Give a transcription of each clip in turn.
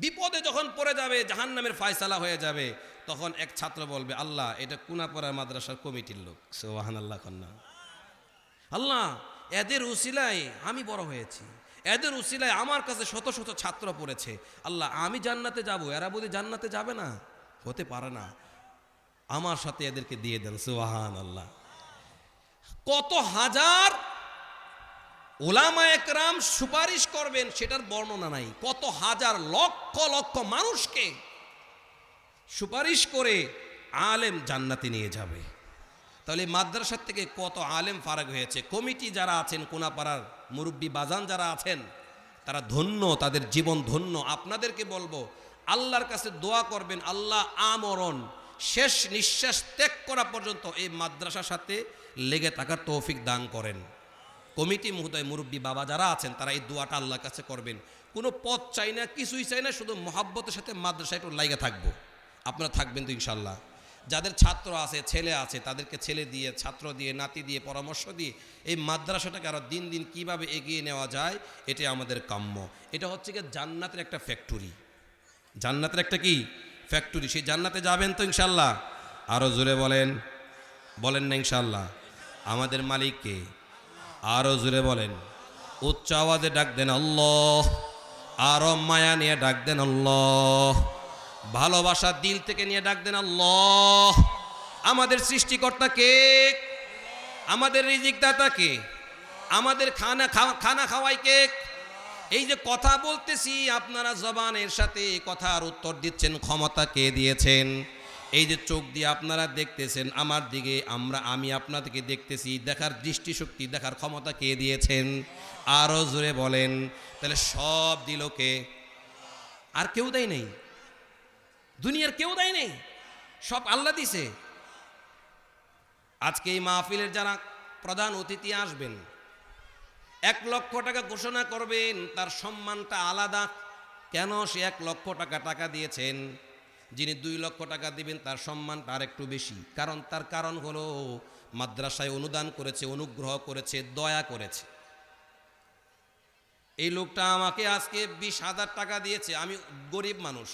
বিপদে যখন পড়ে যাবে জাহান নামের ফায়সালা হয়ে যাবে, তখন এক ছাত্র বলবে, আল্লাহ, এটা কুনাপাড়া মাদ্রাসার কমিটির লোক। সোহান আল্লাহ কন্যা। আল্লাহ, এদের উসিলায় আমি বড় হয়েছি। এদের উসিলায় আমার কাছে শত শত ছাত্র পড়েছে। আল্লাহ, আমি জান্নাতে যাব, এরা বোধ জান্নাতে যাবে না? হতে পারে না। আমার সাথে এদেরকে দিয়ে দেন সুবাহান আল্লাহ কত হাজার ওলামা একরাম সুপারিশ করবেন, সেটার বর্ণনা নাই। কত হাজার লক্ষ লক্ষ মানুষকে সুপারিশ করে আলেম জান্নাতে নিয়ে যাবে। তাহলে মাদ্রাসার থেকে কত আলেম ফারাক হয়েছে? কমিটি যারা আছেন, কোনাপাড়ার মুরব্বী বাজান যারা আছেন, তারা ধন্য, তাদের জীবন ধন্য। আপনাদেরকে বলব, আল্লাহর কাছে দোয়া করবেন, আল্লাহ আমরণ, শেষ নিঃশ্বাস ত্যাগ করা পর্যন্ত এই মাদ্রাসার সাথে লেগে থাকার তৌফিক দান করেন। কমিটি মহোদয় মুরব্বী বাবা যারা আছেন, তারা এই দোয়াটা আল্লাহর কাছে করবেন। কোনো পথ চাই না, কিছুই চাই না, শুধু মহাব্বতের সাথে মাদ্রাসায় একটু লাইগা থাকব। আপনারা থাকবেন তো ইনশাল্লাহ যাদের ছাত্র আছে, ছেলে আছে, তাদেরকে ছেলে দিয়ে, ছাত্র দিয়ে, নাতি দিয়ে, পরামর্শ দিয়ে এই মাদ্রাসাটাকে আরও দিন দিন কীভাবে এগিয়ে নেওয়া যায়, এটাই আমাদের কাম্য। এটা হচ্ছে কি জান্নাতের একটা ফ্যাক্টরি জান্নাতের একটা কি? ফ্যাক্টরি সেই জান্নাতে যাবেন তো ইনশাল্লাহ আরও জোরে বলেন। বলেন না ইনশাল্লাহ আমাদের মালিককে। আরও জুড়ে বলেন। উচ্চ আওয়াজে ডাক দেন আল্লাহ আরও মায়া নিয়ে ডাক দেন আল্লাহ, ভালোবাসা দিল থেকে নিয়ে ডাক দেন আল্লাহ। আমাদের সৃষ্টিকর্তা কে? আমাদের রিজিকদাতা কে? আমাদের খানা খাওয়া খানা খাওয়াই কে? এই যে কথা বলতেছি, আপনারা জবানের সাথে কথার উত্তর দিচ্ছেন, ক্ষমতা কে দিয়েছেন? এই যে চোখ দিয়ে আপনারা দেখতেছেন, আমার দিকে আমরা, আমি আপনাদেরকে দেখতেছি, দেখার দৃষ্টিশক্তি, দেখার ক্ষমতা কে দিয়েছেন? আরও জোরে বলেন, তাহলে সব দিল কে? আর কেউ দেয় নেই। দুনিয়ার কেউ দেয় নেই। সব আল্লাহ দিছে। আজকে এই মাহফিলের যারা প্রধান অতিথি আসবেন, এক লক্ষ টাকা ঘোষণা করবেন, তার সম্মানটা আলাদা। কেন সে এক লক্ষ টাকা টাকা দিয়েছেন? যিনি দুই লক্ষ টাকা দিবেন, তার সম্মানটা আর একটু বেশি। কারণ তার কারণ হলো, মাদ্রাসায় অনুদান করেছে, অনুগ্রহ করেছে, দয়া করেছে। এই লোকটা আমাকে আজকে বিশ হাজার টাকা দিয়েছে, আমি গরিব মানুষ।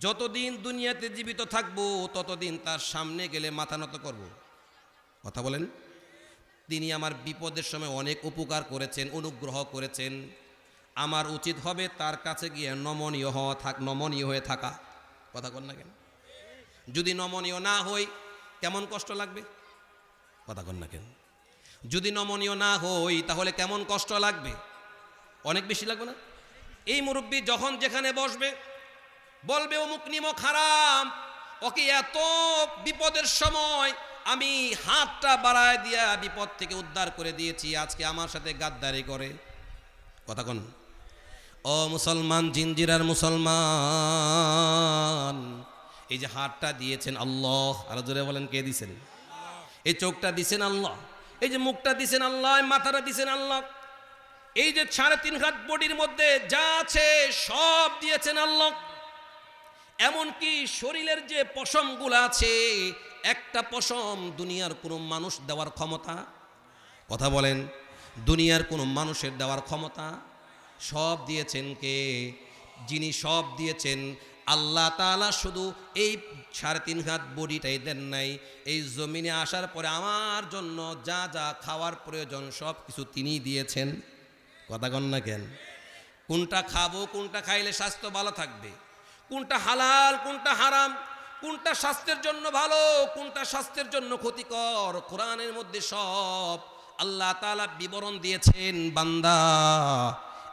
যতদিন দুনিয়াতে জীবিত থাকব, ততদিন তার সামনে গেলে মাথা নত করব। কথা বলেন। তিনি আমার বিপদের সময় অনেক উপকার করেছেন, অনুগ্রহ করেছেন। আমার উচিত হবে তার কাছে গিয়ে নমনীয় হওয়া থাক, নমনীয় হয়ে থাকা। কথা কন না কেন? যদি নমনীয় না হই, কেমন কষ্ট লাগবে? কথা কন না কেন? যদি নমনীয় না হই, তাহলে কেমন কষ্ট লাগবে? অনেক বেশি লাগবে না? এই মুরব্বী যখন যেখানে বসবে, বলবে, অমুক নিমক হারাম, ওকে এত বিপদের সময় আমি হাতটা বাড়ায় দিয়া বিপদ থেকে উদ্ধার করে দিয়েছি, আজকে আমার সাথে গাদ্দারি করে। কথা কন। ও মুসলমান, জিনজিরার মুসলমান। এই যে হাতটা দিয়েছেন আল্লাহ, আরও জোরে বলেন কে দিছেন? এই চোখটা দিছেন আল্লাহ, এই যে মুখটা দিছেন আল্লাহ মাথাটা দিছেন আল্লাহ। এই যে সাড়ে তিন হাত বডির মধ্যে যা আছে সব দিয়েছেন আল্লাহ। এমনকি শরীরের যে পশমগুলো আছে, একটা পশম দুনিয়ার কোনো মানুষ দেওয়ার ক্ষমতা? কথা বলেন, দুনিয়ার কোনো মানুষের দেওয়ার ক্ষমতা? সব দিয়েছেন কে? যিনি সব দিয়েছেন, আল্লাহ তালা শুধু এই সাড়ে তিন হাত বডিটাই দেন নাই। এই জমিনে আসার পরে আমার জন্য যা যা খাওয়ার প্রয়োজন সব কিছু তিনিই দিয়েছেন। কথা কন না কেন? কোনটা খাব, কোনটা খাইলে স্বাস্থ্য ভালো থাকবে? কোনটা হালাল, কোনটা হারাম? কোনটা স্বাস্থ্যের জন্য ভালো, কোনটা স্বাস্থ্যের জন্য ক্ষতিকর? কোরআনের মধ্যে সব আল্লাহ তাআলা বিবরণ দিয়েছেন, বান্দা।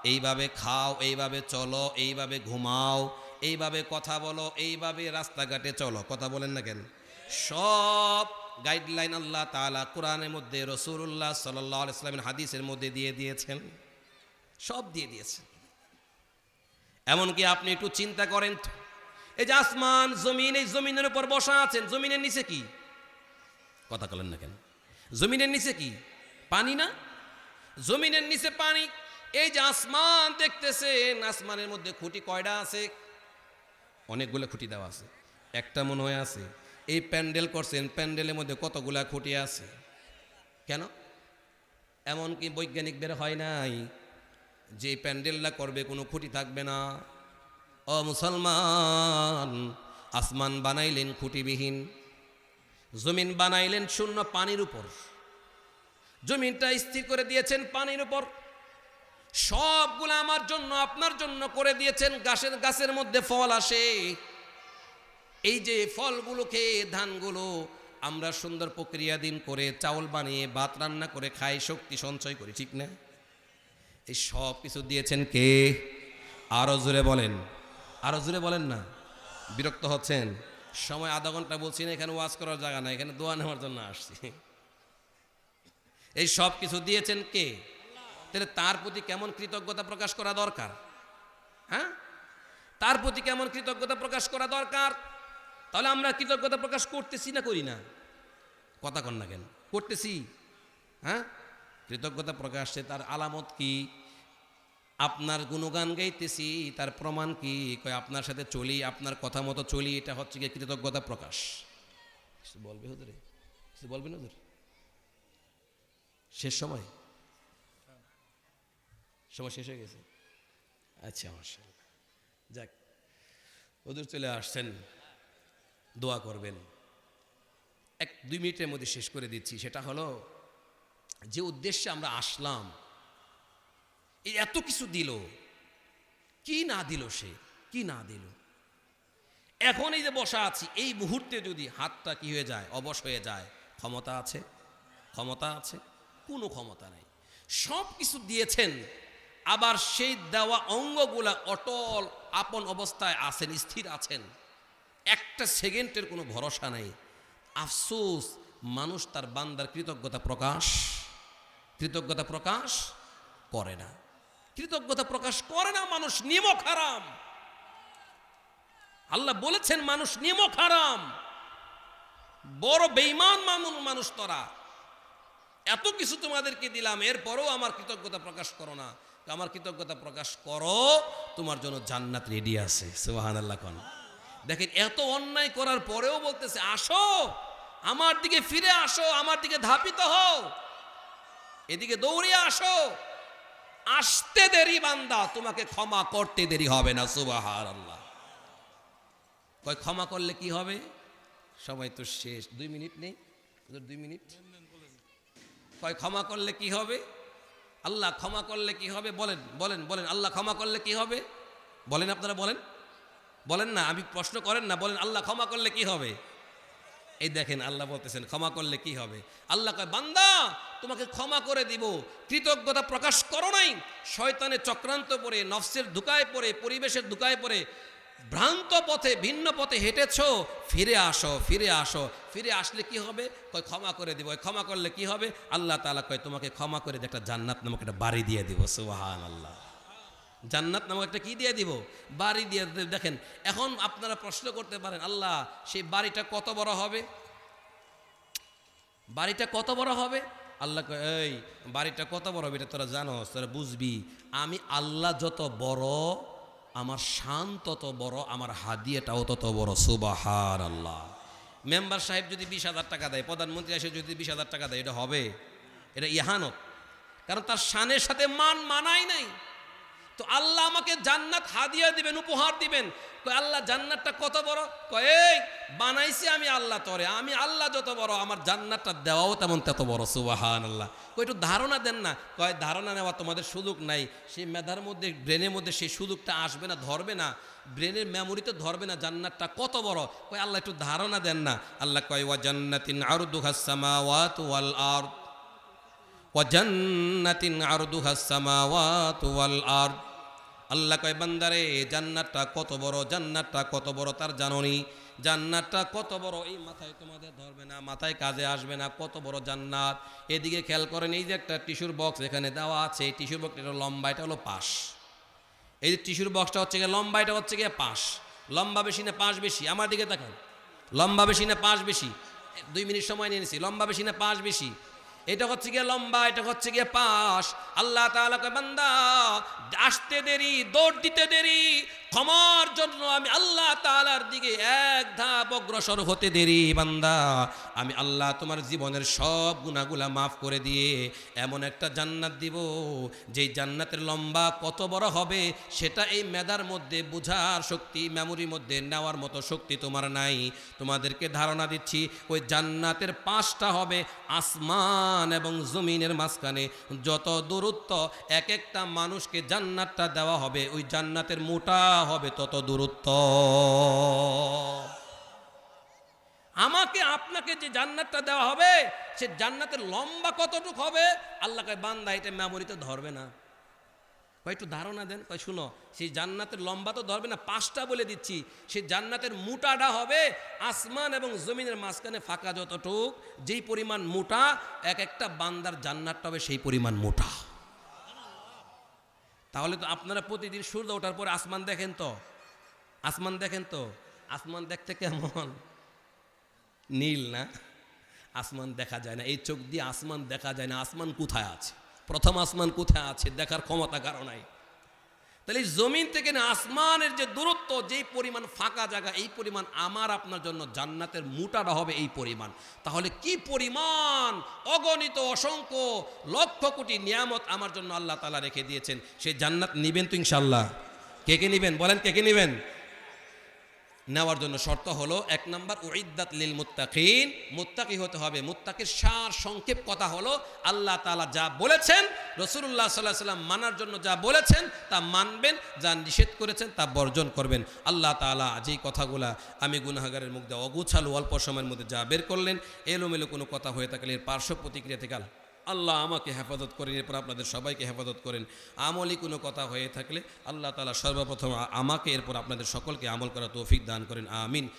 এইভাবে খাও, এইভাবে চলো, এইভাবে ঘুমাও, এইভাবে কথা বলো, এইভাবে রাস্তাঘাটে চলো। কথা বলেন না কেন? সব গাইডলাইন আল্লাহ তাআলা কোরআনের মধ্যে রসুল্লাহ সাল্লাহ ইসলামের হাদিসের মধ্যে দিয়ে দিয়েছেন। সব দিয়ে দিয়েছেন। এমনকি আপনি একটু চিন্তা করেন তো? এই যে আসমান, জমিন, এই জমিনের উপর বসা আছেন, জমিনের নিচে কি? কথা বলেন না কেন? জমিনের নিচে কি? পানি না? জমিনের নিচে পানি এই যে আসমান দেখতেছেন, আসমানের মধ্যে খুঁটি কয়টা আছে? অনেকগুলো খুঁটি দেওয়া আছে। একটা মনে হয় আছে। এই প্যান্ডেল করছেন, প্যান্ডেলের মধ্যে কতগুলা খুঁটি আছে? কেন? এমন এমনকি বৈজ্ঞানিকদের হয় নাই যে প্যান্ডেলটা করবে, কোনো খুঁটি থাকবে না? ও মুসলমান, আসমান বানাইলেন খুঁটিবিহীন, জমিন বানাইলেন শূন্য পানির উপর। জমিনটা স্থির করে দিয়েছেন পানির উপর। সবগুলো আমার জন্য, আপনার জন্য করে দিয়েছেন, গাছের গাছের মধ্যে ফল আসে। এই যে ফলগুলো খেয়ে ধানগুলো আমরা সুন্দর প্রক্রিয়াধীন করে, চাউল বানিয়ে, ভাত রান্না করে খাই, শক্তি সঞ্চয় করি, ঠিক না? এই সব কিছু দিয়েছেন কে? আরও জোরে বলেন। আরও জোরে বলেন না। বিরক্ত হচ্ছেন। সময় আধা ঘণ্টা বলছি না, এখানে ওয়াজ করার জায়গা না এখানে দোয়া নেওয়ার জন্য আসছি। এই সব কিছু দিয়েছেন কে? তাহলে তার প্রতি কেমন কৃতজ্ঞতা প্রকাশ করা দরকার? হ্যাঁ? তার প্রতি কেমন কৃতজ্ঞতা প্রকাশ করা দরকার? তাহলে আমরা কৃতজ্ঞতা প্রকাশ করতেছি না করি না? কথা কন না কেন? করতেছি। হ্যাঁ? কৃতজ্ঞতা প্রকাশে তার আলামত কি? আপনার গুণগান গাইতেছি, তার প্রমাণ কি? কয়, আপনার সাথে চলি, আপনার কথা মতো চলি, এটা হচ্ছে গিয়ে কৃতজ্ঞতা প্রকাশ। বলবে হুজুরে? কিছু বলবেন হুজুর? শেষ সময়? সময় শেষ হয়ে গেছে। আচ্ছা মাশাআল্লাহ। যাক ওদের চলে আসছেন, দোয়া করবেন। এক, দুই মিনিটের মধ্যে শেষ করে দিচ্ছি। সেটা হলো, যে উদ্দেশ্যে আমরা আসলাম এই এত কিছু দিল, কি না দিল সে? কি না দিল? এখন এই যে বসা আছি, এই মুহূর্তে যদি হাতটা কি হয়ে যায়? অবশ হয়ে যায়। ক্ষমতা আছে? ক্ষমতা আছে? কোনো ক্ষমতা নেই। সব কিছু দিয়েছেন আবার সেই দেওয়া অঙ্গগুলা অটল আপন অবস্থায় আছেন, স্থির আছেন। একটা সেকেন্ডের কোনো ভরসা নেই। আফসোস, মানুষ তার বান্দার কৃতজ্ঞতা প্রকাশ কৃতজ্ঞতা প্রকাশ করে না। কৃতজ্ঞতা প্রকাশ করে না, মানুষ নিমক হারাম। আল্লাহ বলেছেন, মানুষ নিমক হারাম। বড় বেইমান মানুষ মানুষ তোরা। এত কিছু তোমাদেরকে দিলাম, এরপরও আমার কৃতজ্ঞতা প্রকাশ করো না। তো আমার কৃতজ্ঞতা প্রকাশ করো, তোমার জন্য জান্নাত রেডি আছে। সুবাহান আল্লাহ কন। দেখেন, এত অন্যায় করার পরেও বলতেছে, আসো, আমার দিকে ফিরে আসো, আমার দিকে ধাপিত হও। এদিকে দৌড়িয়ে আসো। আসতে দেরি বান্দা, তোমাকে ক্ষমা করতে দেরি হবে না সুবাহার আল্লাহ কয়, ক্ষমা করলে কি হবে? সময় তো শেষ। দুই মিনিট নেই দুই মিনিট। কয়, ক্ষমা করলে কি হবে? আল্লাহ ক্ষমা করলে কি হবে? বলেন বলেন বলেন, আল্লাহ ক্ষমা করলে কি হবে? বলেন আপনারা, বলেন। বলেন না আমি প্রশ্ন করেন না, বলেন আল্লাহ ক্ষমা করলে কি হবে? এই দেখেন আল্লাহ বলতেছেন, ক্ষমা করলে কি হবে? আল্লাহ কয়, বান্দা, তোমাকে ক্ষমা করে দিব। কৃতজ্ঞতা প্রকাশ করো নাই। শয়তানের চক্রান্ত পড়ে নফসের ধুকায় পড়ে পরিবেশের ধুকায় পড়ে ভ্রান্ত পথে, ভিন্ন পথে হেঁটেছ, ফিরে আসো ফিরে আসো। ফিরে আসলে কি হবে? কয়, ক্ষমা করে দিব। ক্ষমা করলে কি হবে? আল্লাহ তাআলা কয়, তোমাকে ক্ষমা করে একটা জান্নাত নামক একটা বাড়ি দিয়ে দিব। সুবহান আল্লাহ জান্নাত নামক একটা কি দিয়ে দিব? বাড়ি দিয়ে দেখেন, এখন আপনারা প্রশ্ন করতে পারেন, আল্লাহ, সেই বাড়িটা কত বড় হবে? বাড়িটা কত বড় হবে? আল্লাহ এই, বাড়িটা কত বড় হবে? এটা তোরা জানো তোরা বুঝবি। আমি আল্লাহ যত বড় আমার শান তত বড়, আমার হাদিয়াটাও তত বড়। সুবাহার আল্লাহ মেম্বার সাহেব যদি বিশ হাজার টাকা দেয়, প্রধানমন্ত্রী এসে যদি বিশ হাজার টাকা দেয়, এটা হবে? এটা ইহানত। কারণ তার শানের সাথে মান মানাই নাই। তো আল্লাহ আমাকে জান্নাত হাদিয়া দিবেন, উপহার দিবেন। আল্লাহ, জান্নাতটা কত বড়? এই, বানাইছি আমি আল্লাহ তরে। আমি আল্লাহ যত বড়, আমার জান্নাতটা দেওয়াও তেমন তত বড়। সুবাহান আল্লাহ কয়, একটু ধারণা দেন না। কয়, ধারণা নেওয়া তোমাদের সুযোগ নাই। সেই মেধার মধ্যে, ব্রেনের মধ্যে সেই সুযোগটা আসবে না, ধরবে না। ব্রেনের মেমোরিতে ধরবে না জান্নাতটা কত বড়। কয়, আল্লাহ, একটু ধারণা দেন না। আল্লাহ কয়, ওয়া জান্নাতিন আরদুহাস সামাওয়াত ওয়াল আরদ। ওয়াজান্নাতিন আরদুহাস সামাওয়াত ওয়াল আরদ। আল্লাহ কয়, বান্দারে, জান্নাতটা কত বড়, জান্নাতটা কত বড় তার জাননি। জান্নাতটা কত বড়, এই মাথায় তোমাদের ধরবে না, মাথায় কাজে আসবে না, কত বড় জান্নাত। এদিকে খেয়াল করেন, এই যে একটা টিস্যুর বক্স এখানে দেওয়া আছে, এই টিস্যুর বক্সটা লম্বা, এটা হলো পাশ। এই যে টিস্যুর বক্সটা হচ্ছে গিয়ে, লম্বা, এটা হচ্ছে গিয়ে পাশ। লম্বা বেশি না পাশ বেশি? আমার দিকে তাকান। লম্বা বেশি না পাশ বেশি? দুই মিনিট সময় নিয়ে নিছি। লম্বা বেশি না পাশ বেশি? এটা হচ্ছে গিয়ে লম্বা, এটা হচ্ছে গিয়ে পাশ। আল্লাহ তাআলা কয় বান্দা, আসতে দেরি, দৌড় দিতে দেরি ক্ষমার জন্য আমি আল্লাহ তালার দিকে এক ধাপ অগ্রসর হতে দেরি, বান্দা। আমি আল্লাহ তোমার জীবনের সব গুণাগুলা মাফ করে দিয়ে এমন একটা জান্নাত দিব, যেই জান্নাতের লম্বা কত বড় হবে, সেটা এই মেধার মধ্যে বোঝার শক্তি মেমোরির মধ্যে নেওয়ার মতো শক্তি তোমার নাই। তোমাদেরকে ধারণা দিচ্ছি, ওই জান্নাতের পাঁচটা হবে আসমান এবং জমিনের মাঝখানে। যত দূরত্ব এক একটা মানুষকে জান্নাতটা দেওয়া হবে, ওই জান্নাতের মোটা হবে তত দূরত্ব। আমাকে আপনাকে যে জান্নাতটা দেওয়া হবে, সে জান্নাতের লম্বা কতটুক হবে, আল্লাহকে বান্দা এটা মেমোরিতে ধরবে না। কয়, একটু ধারণা দেন। কয়, শুনো, সেই জান্নাতের লম্বা তো ধরবে না, পাঁচটা বলে দিচ্ছি। সেই জান্নাতের মোটাটা হবে আসমান এবং জমিনের মাঝখানে ফাঁকা যতটুক, যেই পরিমাণ মোটা, এক একটা বান্দার জান্নাতটা হবে সেই পরিমাণ মোটা। তাহলে তো আপনারা প্রতিদিন সূর্য ওঠার পরে আসমান দেখেন তো। আসমান দেখেন তো? আসমান দেখতে কেমন? নীল না? আসমান দেখা যায় না। এই চোখ দিয়ে আসমান দেখা যায় না। আসমান কোথায় আছে? প্রথম আসমান কোথায় আছে? দেখার ক্ষমতা কারও নাই। তাহলে জমিন থেকে না আসমানের যে দূরত্ব, যেই পরিমাণ ফাঁকা জায়গা, এই পরিমাণ আমার আপনার জন্য জান্নাতের মোটাটা হবে এই পরিমাণ। তাহলে কি পরিমাণ? অগণিত, অসংখ্য, লক্ষ কোটি নিয়ামত আমার জন্য আল্লাহ তালা রেখে দিয়েছেন। সেই জান্নাত নিবেন তো ইনশাল্লাহ কে কে নিবেন? বলেন কে কে নিবেন? নেওয়ার জন্য শর্ত হলো, এক নাম্বার উইদ্দাত লিল মুত্তাকিন। মুত্তাকি হতে হবে। মুত্তাকির সার সংক্ষেপ কথা হলো, আল্লাহ তাআলা যা বলেছেন রসুল্লাহ সাল্লাহ সাল্লাম মানার জন্য যা বলেছেন, তা মানবেন, যা নিষেধ করেছেন, তা বর্জন করবেন। আল্লাহ তাআলা যেই কথাগুলা আমি গুনাহাগারের মুখ দিয়ে অগুছালো অল্প সময়ের মধ্যে যা বের করলেন, এলোমেলো কোনো কথা হয়ে থাকলে এর পার্শ্ব প্রতিক্রিয়া থেকে আল্লাহ আমাকে হেফাজত করেন, এরপর আপনাদের সবাইকে হেফাজত করেন। আমলই কোনো কথা হয়ে থাকলে আল্লাহ তালা সর্বপ্রথম আমাকে, এরপর আপনাদের সকলকে আমল করা তৌফিক দান করেন, আমিন।